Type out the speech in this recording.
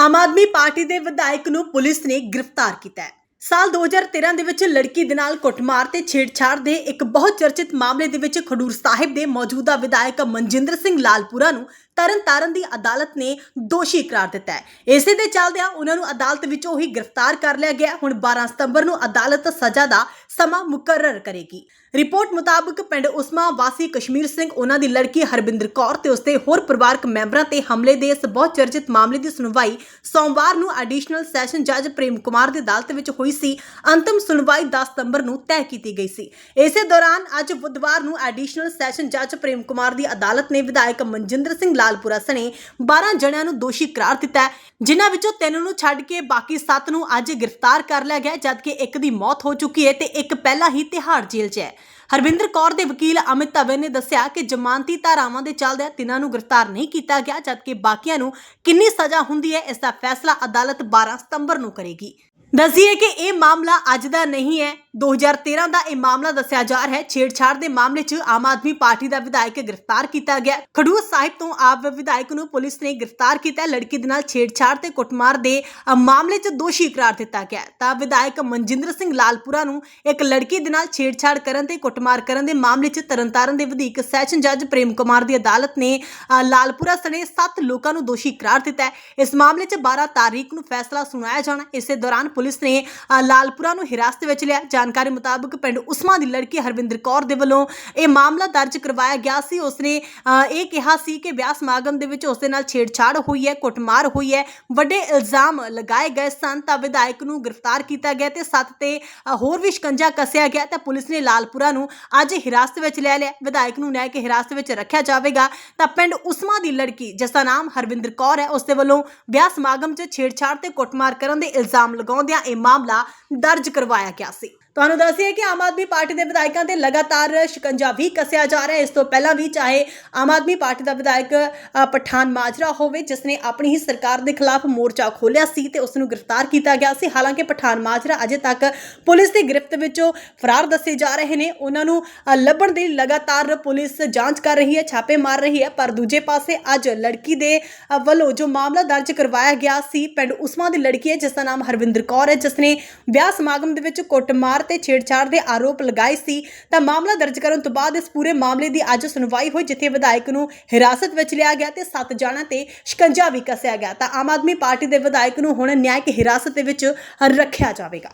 Aam Aadmi party ਦੇ ਵਿਧਾਇਕ ਨੂੰ ਪੁਲਿਸ ਨੇ ਗ੍ਰਿਫਤਾਰ ਕੀਤਾ ਹੈ। ਸਾਲ 2013 ਦੇ ਵਿੱਚ ਲੜਕੀ ਦੇ ਨਾਲ ਕੁੱਟਮਾਰ ਤੇ ਛੇੜਛਾੜ ਦੇ ਇੱਕ ਬਹੁਤ ਚਰਚਿਤ ਮਾਮਲੇ ਦੇ ਵਿੱਚ ਖਡੂਰ ਸਾਹਿਬ ਦੇ ਮੌਜੂਦਾ ਵਿਧਾਇਕ ਮਨਜਿੰਦਰ ਸਿੰਘ ਲਾਲਪੁਰਾ ਨੂੰ ਤਰਨਤਾਰਨ ਦੀ ਅਦਾਲਤ ਨੇ ਦੋਸ਼ੀ ਕਰਾਰ ਦਿੱਤਾ ਹੈ। ਇਸੇ ਦੇ ਚੱਲਦਿਆਂ ਉਹਨਾਂ ਨੂੰ ਅਦਾਲਤ ਵਿੱਚੋਂ ਹੀ ਗ੍ਰਿਫਤਾਰ ਕਰ ਲਿਆ ਗਿਆ। ਹੁਣ 12 ਸਤੰਬਰ ਨੂੰ ਅਦਾਲਤ ਸਜ਼ਾ ਦਾ ਸਮਾਂ ਮੁਕਰਰ ਕਰੇਗੀ। ਰਿਪੋਰਟ ਮੁਤਾਬਕ ਪਿੰਡ ਉਸਮਾ ਵਾਸੀ ਕਸ਼ਮੀਰ ਸਿੰਘ, ਉਹਨਾਂ ਦੀ ਲੜਕੀ ਹਰਬਿੰਦਰ ਕੌਰ ਤੇ ਉਸਦੇ ਹੋਰ ਪਰਿਵਾਰਕ ਮੈਂਬਰਾਂ ਤੇ ਹਮਲੇ ਦੇ ਇਸ ਬਹੁਤ ਚਰਚਿਤ ਮਾਮਲੇ ਦੀ ਸੁਣਵਾਈ ਸੋਮਵਾਰ ਨੂੰ ਐਡੀਸ਼ਨਲ ਸੈਸ਼ਨ ਜੱਜ ਪ੍ਰੇਮ ਕੁਮਾਰ ਦੀ ਅਦਾਲਤ ਵਿੱਚ ਹੋਈ ਸੀ। ਅੰਤਮ ਸੁਣਵਾਈ 10 ਸਤੰਬਰ ਨੂੰ ਤੈਅ ਕੀਤੀ ਗਈ ਸੀ। ਇਸੇ ਦੌਰਾਨ ਅੱਜ ਬੁੱਧਵਾਰ ਨੂੰ ਐਡੀਸ਼ਨਲ ਸੈਸ਼ਨ ਜੱਜ ਪ੍ਰੇਮ ਕੁਮਾਰ ਦੀ ਅਦਾਲਤ ਨੇ ਵਿਧਾਇਕ ਮਨਜਿੰਦਰ ਸਿੰਘ ਲਾਲਪੁਰਾ ਸਣੇ 12 ਜਣਿਆਂ ਨੂੰ ਦੋਸ਼ੀ ਕਰਾਰ ਦਿੱਤਾ ਜਿਨ੍ਹਾਂ ਵਿੱਚੋਂ ਤਿੰਨ ਨੂੰ ਛੱਡ ਕੇ ਬਾਕੀ 7 ਨੂੰ ਅੱਜ ਗ੍ਰਿਫਤਾਰ ਕਰ ਲਿਆ ਗਿਆ ਜਦਕਿ ਇੱਕ ਦੀ ਮੌਤ ਹੋ ਚੁੱਕੀ ਹੈ ਤੇ ਇੱਕ ਪਹਿਲਾਂ ਹੀ ਤਿਹਾੜ ਜੇਲ੍ਹ 'ਚ ਹੈ। ਹਰਵਿੰਦਰ ਕੌਰ ਦੇ ਵਕੀਲ ਅਮਿਤ ਧਵੇ ਨੇ ਦੱਸਿਆ ਕਿ ਜ਼ਮਾਨਤੀ ਧਾਰਾਵਾਂ ਦੇ ਚੱਲਦਿਆਂ ਤਿੰਨਾਂ ਨੂੰ ਗ੍ਰਿਫਤਾਰ ਨਹੀਂ ਕੀਤਾ ਗਿਆ, ਜਦਕਿ ਬਾਕੀਆਂ ਨੂੰ ਕਿੰਨੀ ਸਜ਼ਾ ਹੁੰਦੀ ਹੈ, ਇਸ ਦਾ ਫੈਸਲਾ ਅਦਾਲਤ 12 ਸਤੰਬਰ ਨੂੰ ਕਰੇਗੀ। ਦੱਸੀਏ ਕਿ ਇਹ ਮਾਮਲਾ ਅੱਜ ਦਾ ਨਹੀਂ ਹੈ। 2013 ਦਾ ਇਹ ਮਾਮਲਾ ਦੱਸਿਆ ਜਾ ਰਿਹਾ ਹੈ। ਛੇੜਛਾੜ ਦੇ ਮਾਮਲੇ 'ਚ ਆਮ ਆਦਮੀ ਪਾਰਟੀ ਦਾ ਵਿਧਾਇਕ ਗ੍ਰਿਫਤਾਰ ਕੀਤਾ ਗਿਆ। ਖਡੂਰ ਸਾਹਿਬ ਤੋਂ ਆਪ ਵਿਧਾਇਕ ਨੂੰ ਪੁਲਿਸ ਨੇ ਗ੍ਰਿਫਤਾਰ ਕੀਤਾ। ਲੜਕੀ ਦੇ ਨਾਲ ਛੇੜਛਾੜ ਤੇ ਕੁੱਟਮਾਰ ਦੇ ਮਾਮਲੇ 'ਚ ਦੋਸ਼ੀ ਕਰਾਰ ਦਿੱਤਾ ਗਿਆ। ਤਾਂ ਵਿਧਾਇਕ ਮਨਜਿੰਦਰ ਸਿੰਘ ਲਾਲਪੁਰਾ ਨੂੰ ਇੱਕ ਲੜਕੀ ਦੇ ਨਾਲ ਛੇੜਛਾੜ ਕਰਨ ਤੇ ਕੁੱਟਮਾਰ ਕਰਨ ਦੇ ਮਾਮਲੇ 'ਚ ਤਰਨਤਾਰਨ ਦੇ ਵਧੇਕ ਸੈਸ਼ਨ ਜੱਜ ਪ੍ਰੇਮ ਕੁਮਾਰ ਦੀ ਅਦਾਲਤ ਨੇ ਲਾਲਪੁਰਾ ਸਣੇ 7 ਲੋਕਾਂ ਨੂੰ ਦੋਸ਼ੀ ਕਰਾਰ ਦਿੱਤਾ ਹੈ। ਇਸ ਮਾਮਲੇ 'ਚ 12 ਤਾਰੀਖ ਨੂੰ ਫੈਸਲਾ ਸੁਣਾਇਆ ਜਾਣਾ। ਇਸੇ ਦੌਰਾਨ ਪੁਲਿਸ ਨੇ ਲਾਲਪੁਰਾ ਨੂੰ ਹਿਰਾਸਤ ਵਿੱਚ ਲਿਆ। ਜਾਣਕਾਰੀ ਮੁਤਾਬਕ ਪਿੰਡ ਉਸਮਾ ਦੀ ਲੜਕੀ ਹਰਵਿੰਦਰ ਕੌਰ ਦੇ ਵੱਲੋਂ ਇਹ ਮਾਮਲਾ ਦਰਜ ਕਰਵਾਇਆ ਗਿਆ ਸੀ। ਉਸਨੇ ਇਹ ਕਿਹਾ ਸੀ ਕਿ ਵਿਆਹ ਸਮਾਗਮ ਦੇ ਵਿੱਚ ਉਸਦੇ ਨਾਲ ਛੇੜਛਾੜ ਹੋਈ ਹੈ, ਕੁੱਟਮਾਰ ਹੋਈ ਹੈ। ਵੱਡੇ ਇਲਜ਼ਾਮ ਲਗਾਏ ਗਏ ਸਨ ਤਾਂ ਵਿਧਾਇਕ ਨੂੰ ਗ੍ਰਿਫਤਾਰ ਕੀਤਾ ਗਿਆ ਤੇ ਸੱਤ ਤੇ ਹੋਰ ਵੀ ਸ਼ਿਕੰਜਾ ਕੱਸਿਆ ਗਿਆ ਤਾਂ ਪੁਲਿਸ ਨੇ ਲਾਲਪੁਰਾ ਨੂੰ ਅੱਜ ਹਿਰਾਸਤ ਵਿੱਚ ਲੈ ਲਿਆ। ਵਿਧਾਇਕ ਨੂੰ ਨਿਆਇਕ ਹਿਰਾਸਤ ਵਿੱਚ ਰੱਖਿਆ ਜਾਵੇਗਾ। ਤਾਂ ਪਿੰਡ ਉਸਮਾ ਦੀ ਲੜਕੀ, ਜਿਸ ਦਾ ਨਾਮ ਹਰਵਿੰਦਰ ਕੌਰ ਹੈ ਉਸ ਦੇ ਵੱਲੋਂ ਵਿਆਹ ਸਮਾਗਮ 'ਚ ਛੇੜਛਾੜ ਤੇ ਕੁੱਟਮਾਰ ਕਰਨ ਦੇ ਇਲਜ਼ਾਮ ਲਗਾਉਂਦਿਆਂ ਇਹ ਮਾਮਲਾ ਦਰਜ ਕਰਵਾਇਆ ਗਿਆ ਸੀ। ਤੁਹਾਨੂੰ ਦੱਸੀਏ ਕਿ ਆਮ ਆਦਮੀ ਪਾਰਟੀ ਦੇ ਵਿਧਾਇਕਾਂ ਤੇ ਲਗਾਤਾਰ ਸ਼ਿਕੰਜਾ ਵੀ ਕੱਸਿਆ ਜਾ ਰਿਹਾ ਹੈ। ਇਸ ਤੋਂ ਪਹਿਲਾਂ ਵੀ ਚਾਹੇ ਆਮ ਆਦਮੀ ਪਾਰਟੀ ਦਾ ਵਿਧਾਇਕ ਪਠਾਨ ਮਾਜਰਾ ਹੋਵੇ, ਜਿਸ ਨੇ ਆਪਣੀ ਹੀ ਸਰਕਾਰ ਦੇ ਖਿਲਾਫ ਮੋਰਚਾ ਖੋਲ੍ਹਿਆ ਸੀ ਤੇ ਉਸ ਨੂੰ ਗ੍ਰਿਫਤਾਰ ਕੀਤਾ ਗਿਆ ਸੀ। ਹਾਲਾਂਕਿ ਪਠਾਨ ਮਾਜਰਾ ਅਜੇ ਤੱਕ ਪੁਲਿਸ ਦੀ ਗ੍ਰਿਫਤ ਵਿੱਚੋਂ ਫਰਾਰ ਦੱਸੇ ਜਾ ਰਹੇ ਨੇ। ਉਹਨਾਂ ਨੂੰ ਲੱਭਣ ਦੀ ਲਗਾਤਾਰ ਪੁਲਿਸ ਜਾਂਚ ਕਰ ਰਹੀ ਹੈ, ਛਾਪੇ ਮਾਰ ਰਹੀ ਹੈ, ਪਰ ਦੂਜੇ ਪਾਸੇ ਅੱਜ ਲੜਕੀ ਦੇ ਵੱਲੋਂ ਜੋ ਮਾਮਲਾ ਦਰਜ ਕਰਵਾਇਆ ਗਿਆ ਸੀ, ਪਿੰਡ ਉਸਮਾ ਦੀ ਲੜਕੀ ਹੈ, ਜਿਸ ਦਾ ਨਾਮ ਹਰਵਿੰਦਰ ਕੌਰ ਹੈ, ਜਿਸ ਨੇ ਵਿਆਹ ਸਮਾਗਮ ਦੇ ਵਿੱਚ ਕੁੱਟਮਾਰ ਤੇ ਛੇੜਛਾੜ ਦੇ ਆਰੋਪ ਲਗਾਏ ਸੀ। ਤਾਂ ਮਾਮਲਾ ਦਰਜ ਕਰਨ ਤੋਂ ਬਾਅਦ ਇਸ ਪੂਰੇ ਮਾਮਲੇ ਦੀ ਅੱਜ ਸੁਣਵਾਈ ਹੋਈ, ਜਿੱਥੇ ਵਿਧਾਇਕ ਨੂੰ ਹਿਰਾਸਤ ਵਿੱਚ ਲਿਆ ਗਿਆ ਤੇ ਸੱਤ ਜਾਣਾਂ ਤੇ ਸ਼ਿਕੰਜਾ ਵੀ ਕੱਸਿਆ ਗਿਆ। ਤਾਂ ਆਮ ਆਦਮੀ ਪਾਰਟੀ ਦੇ ਵਿਧਾਇਕ ਨੂੰ ਹੁਣ ਨਿਆਇਕ ਹਿਰਾਸਤ ਦੇ ਵਿੱਚ ਰੱਖਿਆ ਜਾਵੇਗਾ।